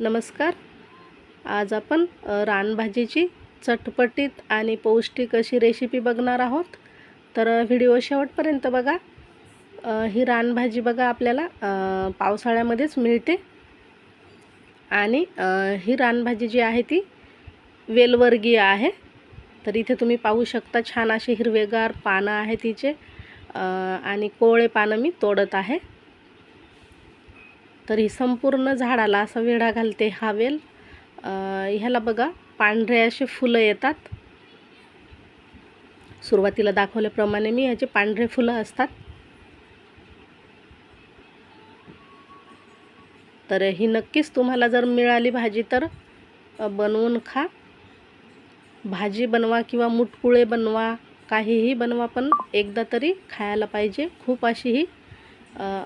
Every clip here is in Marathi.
नमस्कार. आज आपण रानभाजीची चटपटीत आणि पौष्टिक अशी रेसिपी बघणार आहोत. तर व्हिडिओ शेवटपर्यंत बघा. ही रानभाजी बघा आपल्याला पावसाळ्यामध्येच मिळते. आणि ही रानभाजी जी आहे ती वेलवर्गीय आहे. तर इथे तुम्ही पाहू शकता छान अशी हिरवेगार पानं आहे तिचे. आणि कोवळे पानं मी तोडत आहे. तर ही संपूर्ण झाडाला असा वेढा घालते हा वेल. ह्याला बघा पांढरे असे फुलं येतात. सुरुवातीला दाखवल्याप्रमाणे मी ह्याचे पांढरे फुलं असतात. तर ही नक्कीच तुम्हाला जर मिळाली भाजी तर बनवून खा. भाजी बनवा किंवा मुटकुळे बनवा काहीही बनवा पण एकदा तरी खायला पाहिजे. खूप अशी ही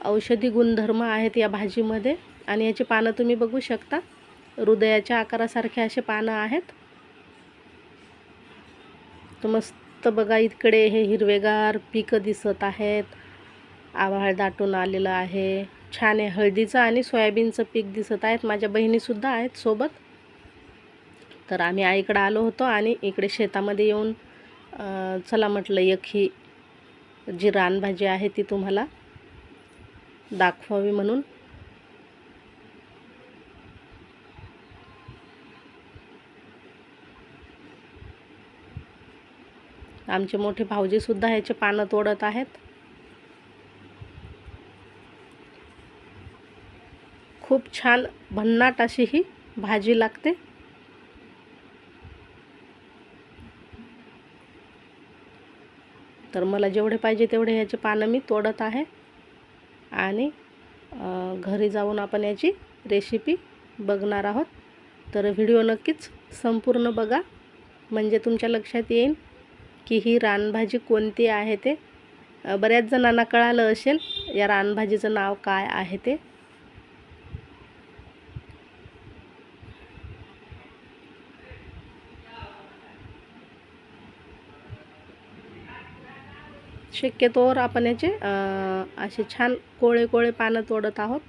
औषधी गुणधर्म आहेत या भाजीमध्ये. आणि याची पानं तुम्ही बघू शकता. हृदयाच्या आकारासारखे असे पानं आहेत. तर मस्त बघा इकडे हे हिरवेगार पिकं दिसत आहेत. आभाळ दाटून आलेलं आहे. छान आहे हळदीचं आणि सोयाबीनचं पीक दिसत आहेत. माझ्या बहिणीसुद्धा आहेत सोबत. तर आम्ही आईकडं आलो होतो आणि इकडे शेतामध्ये येऊन चला म्हटलं एक ही जी रानभाजी आहे ती तुम्हाला दाखवावी म्हणून. आमचे मोठे भाऊजी सुद्धा ह्याचे पानं तोडत आहेत. खूप छान भन्नाट अशी ही भाजी लागते. तर मला जेवढे पाहिजे तेवढे ह्याचे पानं मी तोडत आहे. आणि घरी जाऊन आपण याची रेसिपी बघणार आहोत. तर व्हिडिओ नक्कीच संपूर्ण बघा. म्हणजे तुमच्या लक्षात येईल की ही रानभाजी कोणती आहे ते. बऱ्याच जणांना कळालं असेल या रानभाजीचं नाव काय आहे ते. शक्यतोवर आपण याचे असे छान कोळे कोळे पानं तोडत आहोत.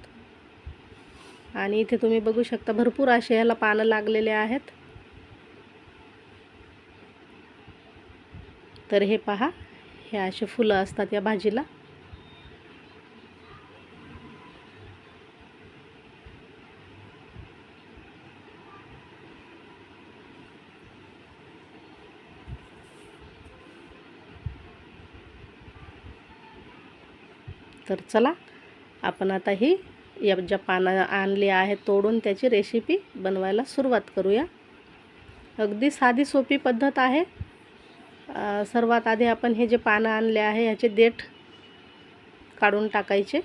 आणि इथे तुम्ही बघू शकता भरपूर असे ह्याला पानं लागलेले आहेत. तर हे पहा हे असे फुलं असतात या भाजीला. तर चला आपण आता ही या ज्या पानं आणली आहेत तोडून त्याची रेसिपी बनवायला सुरुवात करूया. अगदी साधी सोपी पद्धत आहे. सर्वात आधी आपण हे जे पानं आणले आहे ह्याचे देठ काढून टाकायचे.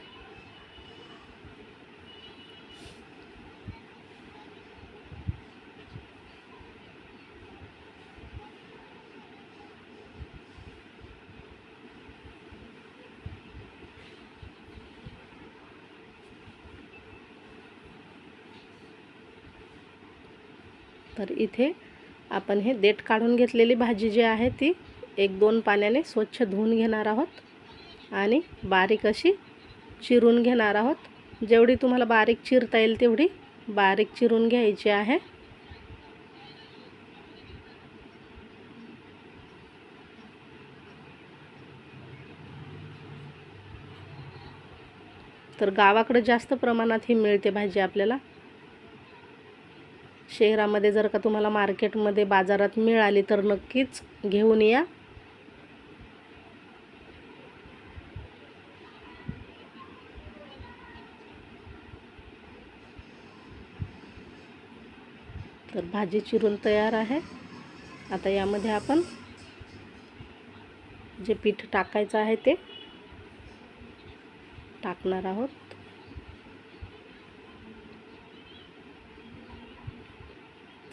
तर इथे आपण हे देठ काढून घेतलेली भाजी जी आहे ती एक दोन पाण्याने स्वच्छ धुवून घेणार आहोत आणि बारीक अशी चिरून घेणार आहोत. जेवढी तुम्हाला बारीक चिरता येईल तेवढी बारीक चिरून घ्यायची आहे. तर गावाकडे जास्त प्रमाणात ही मिळते भाजी आपल्याला. शहरामध्ये जर का तुम्हाला मार्केटमध्ये बाजारात मिळाली तर नक्कीच घेऊन या. तर भाजी चिरून तयार आहे. आता यामध्ये आपण जे पीठ टाकायचं आहे ते टाकणार आहोत.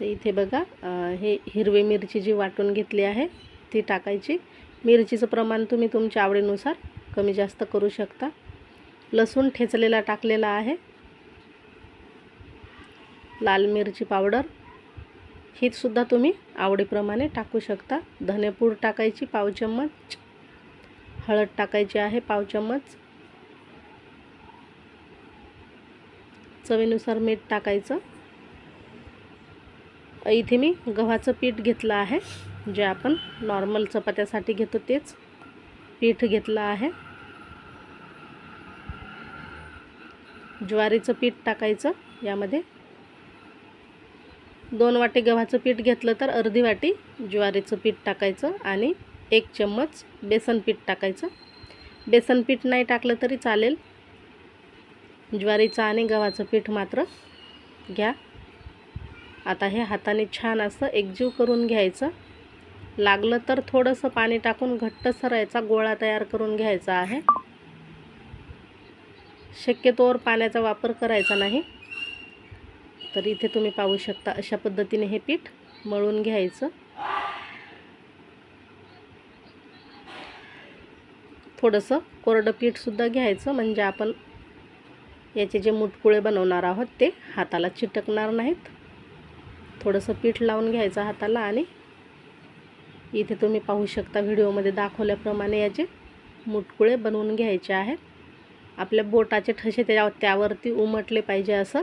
तर इथे बघा हे हिरवी मिरची जी वाटून घेतली आहे ती टाकायची. मिरचीचं प्रमाण तुम्ही तुमच्या आवडीनुसार कमी जास्त करू शकता. लसूण ठेचलेला टाकलेला आहे. लाल मिरची पावडर. हीसुद्धा तुम्ही आवडीप्रमाणे टाकू शकता. धनेपूड टाकायची पाव चम्मच. हळद टाकायची आहे पाव चम्मच. चवीनुसार मीठ टाकायचं. इथे मी गव्हाचं पीठ घेतलं आहे. जे आपण नॉर्मल चपात्यासाठी घेतो तेच पीठ घेतलं आहे. ज्वारीचं पीठ टाकायचं यामध्ये. दोन वाटी गव्हाचं पीठ घेतलं तर अर्धी वाटी ज्वारीचं पीठ टाकायचं आणि एक चम्मच बेसन पीठ टाकायचं. बेसन पीठ नाही टाकलं तरी चालेल. ज्वारीचं आणि गव्हाचं पीठ मात्र घ्या. आता हे हाताने छान असं एकजीव करून घ्यायचं. लागलं तर थोडंसं पाणी टाकून घट्ट सरायचा गोळा तयार करून घ्यायचा आहे. शक्यतोवर पाण्याचा वापर करायचा नाही. तर इथे तुम्ही पाहू शकता अशा पद्धतीने हे पीठ मळून घ्यायचं. थोडंसं कोरडं पीठसुद्धा घ्यायचं म्हणजे आपण याचे जे मुटकुळे बनवणार आहोत ते हाताला चिटकणार नाहीत. थोडंसं पीठ लावून घ्यायचं हाताला आणि इथे तुम्ही पाहू शकता व्हिडिओमध्ये दाखवल्याप्रमाणे याचे मुटकुळे बनवून घ्यायचे आहेत. आपल्या बोटाचे ठसे त्या त्यावरती उमटले पाहिजे असं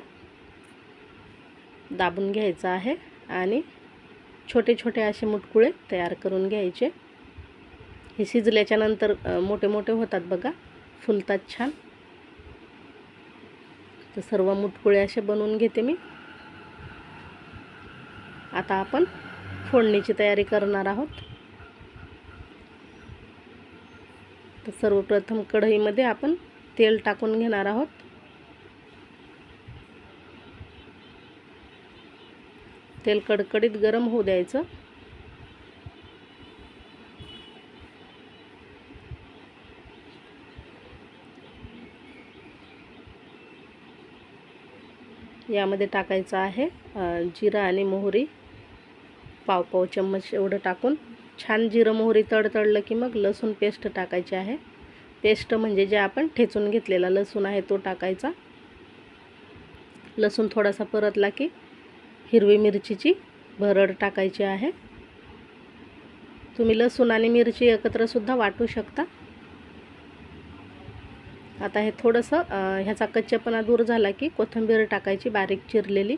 दाबून घ्यायचं आहे आणि छोटे छोटे असे मुटकुळे तयार करून घ्यायचे. हे शिजल्याच्यानंतर मोठे मोठे होतात बघा. फुलतात छान. तर सर्व मुटकुळे असे बनवून घेते मी. आता आपण फोडणीची तयारी करणार आहोत. तर सर्वप्रथम कढईमध्ये आपण तेल टाकून घेणार आहोत. तेल कडकडीत गरम होऊ द्यायचं. यामध्ये टाकायचं आहे जिरा आणि मोहरी. पाव पाव चम्मच एवढं टाकून छान जिरं मोहरी तडतडलं की मग लसूण पेस्ट टाकायची आहे. पेस्ट म्हणजे जे आपण ठेचून घेतलेला लसूण आहे तो टाकायचा. लसूण थोडासा परतला की हिरवी मिरचीची भरड टाकायची आहे. तुम्ही लसूण आणि मिरची एकत्रसुद्धा वाटू शकता. आता हे थोडंसं ह्याचा कच्चेपणा दूर झाला की कोथिंबीर टाकायची बारीक चिरलेली.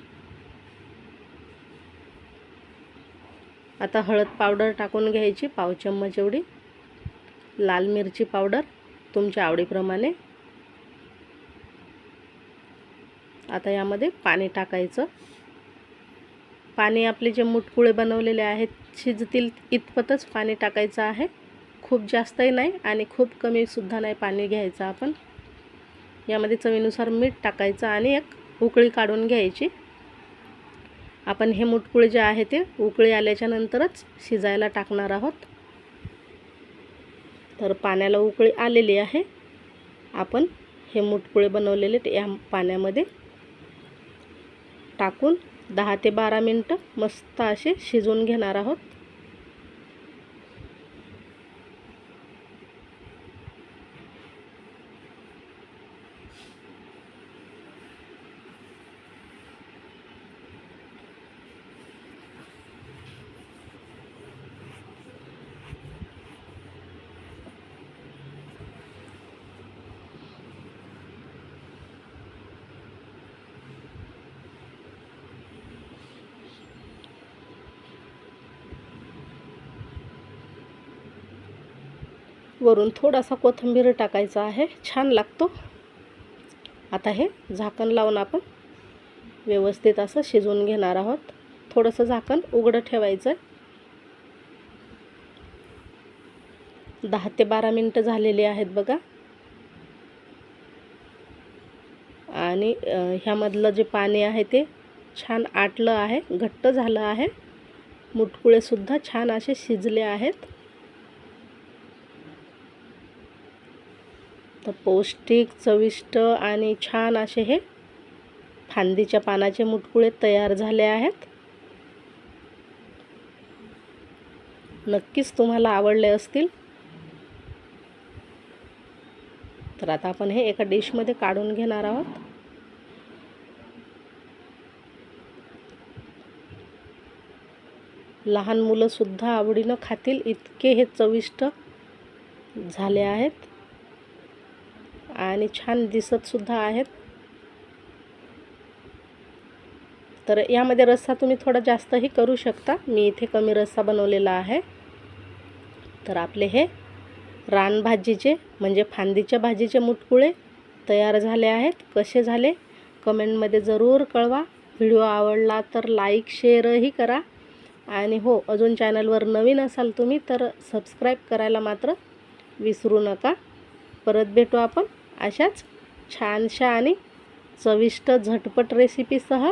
आता हळद पावडर टाकून घ्यायची पाव चम्मच एवढी. लाल मिरची पावडर तुमच्या आवडीप्रमाणे. आता यामध्ये पाणी टाकायचं. पाणी आपले जे मुटकुळे बनवलेले आहेत शिजतील इतपतच पाणी टाकायचं आहे. खूप जास्तही नाही आणि खूप कमीसुद्धा नाही पाणी घ्यायचं आपण. यामध्ये चवीनुसार मीठ टाकायचं आणि एक उकळी काढून घ्यायची. आपण हे मुटकुळे जे आहे ते उकळी आल्याच्या नंतरच शिजायला टाकणार आहोत. तर पाण्याला उकळी आलेली आहे. आपण हे मुटकुळे बनवलेले ते या पाण्यामध्ये टाकून दहा ते बारा मिनटं मस्त असे शिजवून घेणार आहोत. वरून थोडासा कोथिंबीर टाकायचा आहे. छान लागतो. आता हे झाकण लावून आपण व्यवस्थित असं शिजवून घेणार आहोत. थोडंसं झाकण उघडं ठेवायचं आहे दहा ते बारा मिनटं झालेली आहेत बघा. आणि ह्यामधलं जे पाणी आहे ते छान आटलं आहे घट्ट झालं आहे. मुटकुळेसुद्धा छान असे शिजले आहेत. तर पौष्टिक चविष्ट आणि छान असे हे फांदीच्या पानाचे मुटकुळे तयार झाले आहेत. नक्कीच तुम्हाला आवडले असतील. तर आता आपण हे एका डिशमध्ये काढून घेणार आहोत. लहान मुलंसुद्धा आवडीनं खातील इतके हे चविष्ट झाले आहेत. आणि छान दिसतसुद्धा आहेत. तर यामध्ये रस्सा तुम्ही थोडा जास्तही करू शकता. मी इथे कमी रस्सा बनवलेला आहे. तर आपले हे रानभाजीचे म्हणजे फांदीच्या भाजीचे मुटकुळे तयार झाले आहेत. कसे झाले? कमेंटमध्ये जरूर कळवा. व्हिडिओ आवडला तर लाईक शेअरही करा. आणि हो अजून चॅनलवर नवीन असाल तुम्ही तर सबस्क्राईब करायला मात्र विसरू नका. परत भेटू आपण. अशाच छानशा आणि चविष्ट झटपट रेसिपीसह